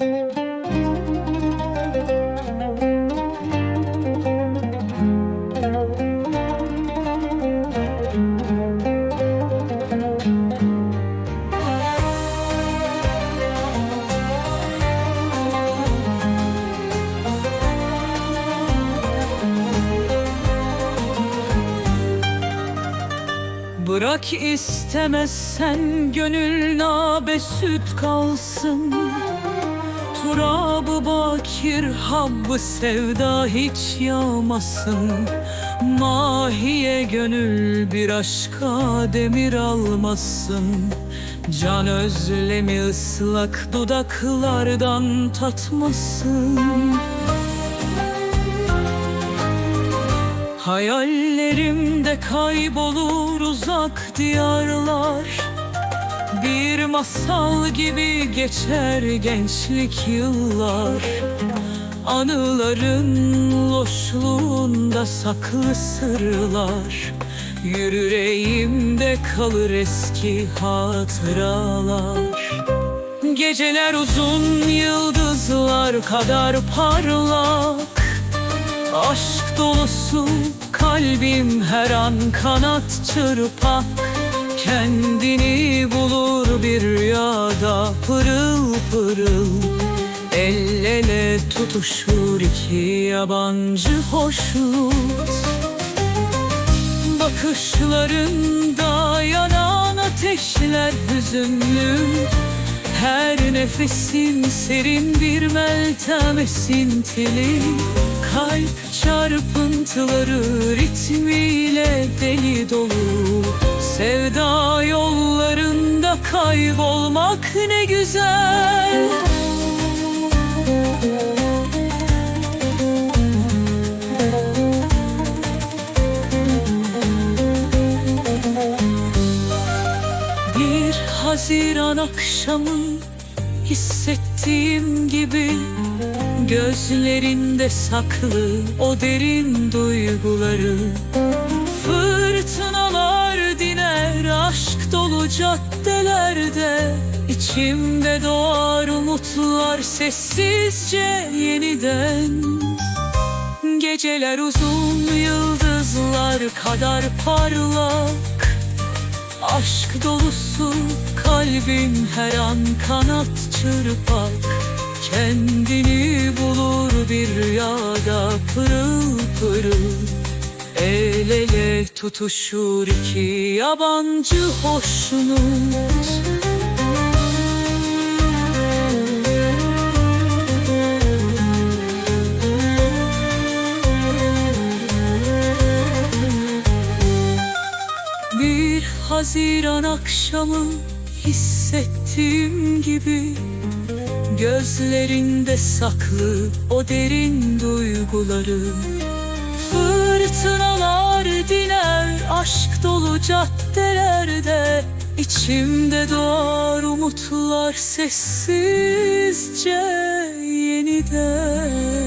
Bırak istemezsen gönül nabe süt kalsın Turabı bakir habbı sevda hiç yağmasın. Mahiye gönül bir aşka demir almasın. Can özlemi ıslak dudaklardan tatmasın. Hayallerimde kaybolur uzak diyarlar Bir masal gibi geçer gençlik yıllar. Anıların loşluğunda saklı sırlar. Yüreğimde kalır eski hatıralar. Geceler uzun yıldızlar kadar parlak. Aşk dolusu kalbim her an kanat çırpak Kendini bulur bir rüyada pırıl pırıl. El ele tutuşur iki yabancı hoşnut. Bakışlarında yanan ateşler hüzünlü. Her nefesin serin bir meltem esintili Kalp çarpıntıları ritmiyle deli dolu Sevda yollarında kaybolmak ne güzel. Bir Haziran akşamı hissettiğim gibi Gözlerinde saklı o derin duyguları. Fırtınalar diner aşk dolu caddelerde İçimde doğar umutlar sessizce yeniden. Geceler uzun yıldızlar kadar parlak. Aşk dolusu kalbim her an kanat çırpak. Kendini El tutuşur iki yabancı hoşnut. Bir Haziran akşamı hissettiğim gibi Gözlerinde saklı o derin duyguları Fırtınalar caddelerde İçimde doğar umutlar sessizce yeniden